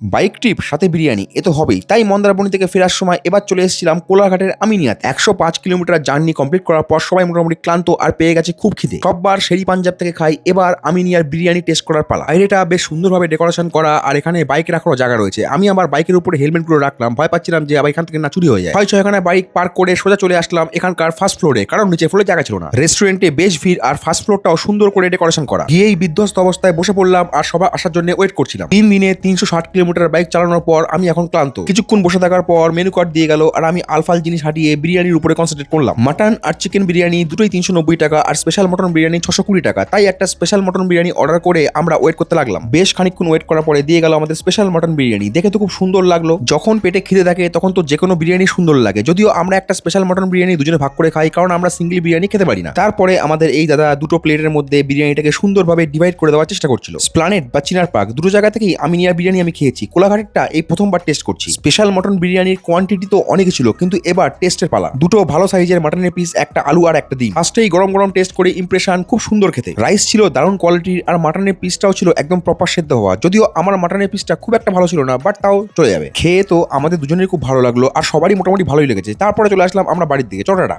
Bike trip সাথে বিরিয়ানি, এ তো হবেই। তাই মন্দারমণি থেকে ফেরার সময় এবার চলে এসেছিলাম কোলাঘাটের আমিনিয়াত। একশো পাঁচ কিলোমিটার জার্নি কমপ্লিট করার পর সবাই মোটামুটি ক্লান্ত আর পেয়ে গেছে খুব খিদে। সববার শেরি পাঞ্জাব থেকে খাই, এবার আমিনিয়ার বিরিয়ানি টেস্ট করার পালা। বাইরেটা বেশ সুন্দরভাবে ডেকোরেশন করা আর এখানে বাইক রাখারও জায়গা রয়েছে। আমি আমার বাইকের উপরে হেলমেটগুলো রাখলাম, ভয় পাচ্ছিলাম যে আবার এখান থেকে না চুরি হয়ে যায়। ছয় এখানে বাইক পার্ক করে সোজা চলে আসলাম এখানকার ফার্স্ট ফ্লোরে কারণ নিচে ফ্লোরে জায়গা ছিল না। রেস্টুরেন্টে বেশ ভিড় আর ফার্স্ট ফ্লোরটাও সুন্দর করে ডেকোরেশন করা। গিয়েই বিধ্বস্ত অবস্থায় বসে পড়লাম আর সবাই আসার জন্য ওয়েট করছিলাম। তিন দিনে তিনশো ষাট কিলোমিটার বাইক চালানোর পর আমি এখন ক্লান্ত। কিছুক্ষণ বসে থাকার পর মেনু কার্ড দিয়ে গেল আর আমি আলফাল জিনিস হাঁটিয়ে বিরিয়ানির উপরে কনসেন্ট্রেট করলাম। মাটন আর চিকেন বিরিয়ানি দুটোই তিনশো নব্বই টাকা আর স্পেশাল মটন বিরিয়ানি ছশো কুড়ি টাকা। তাই একটা স্পেশাল মটন বিরিয়ানি অর্ডার করে আমরা ওয়েট করতে লাগলাম। বেশ খানিকক্ষণ ওয়েট করার পরে দিয়ে গেল আমাদের স্পেশাল মটন বিরিয়ানি। দেখে তো খুব সুন্দর লাগল। যখন পেটে খিদে থাকে তখন তো যে কোনো বিরিয়ানি সুন্দর লাগে। যদিও আমরা একটা স্পেশাল মটন বিরিয়ানি দুজনে ভাগ করে খাই কারণ আমরা সিঙ্গেল বিরিয়ানি খেতে পারি না। তারপরে আমাদের এই দাদা দুটো প্লেটের মধ্যে বিরিয়ানিটাকে সুন্দরভাবে ডিভাইড করে দেওয়ার চেষ্টা করছিল। স্প্লানেট বা চিনার পার্ক দুটো জায়গা থেকেই আমি নিয়ার বিরিয়ানি আমি খেয়েছি। কোলাঘাটেরটা এই প্রথমবার টেস্ট করছি। স্পেশাল মটন বিরিয়ানির কোয়ান্টিটি তো অনেক ছিল, কিন্তু এবার টেস্টের পালা। দুটো ভালো সাইজের মাটনের পিস একটা আলু আর একটা ডিম। ফার্স্টেই গরম গরম টেস্ট করে ইমপ্রেশন খুব সুন্দর খেতে। রাইস ছিল দারুণ কোয়ালিটির আর মাটনের পিসটাও ছিল একদম প্রপার সেদ্ধ হওয়া। যদিও আমার মাটনের পিসটা খুব একটা ভালো ছিল না বাট তাও চলে যাবে। খেয়ে তো আমাদের দুজনের খুব ভালো লাগল আর সবারই মোটামুটি ভালোই লেগেছে। তারপরে চলে আসলাম আমরা বাড়ির দিকে চটাটা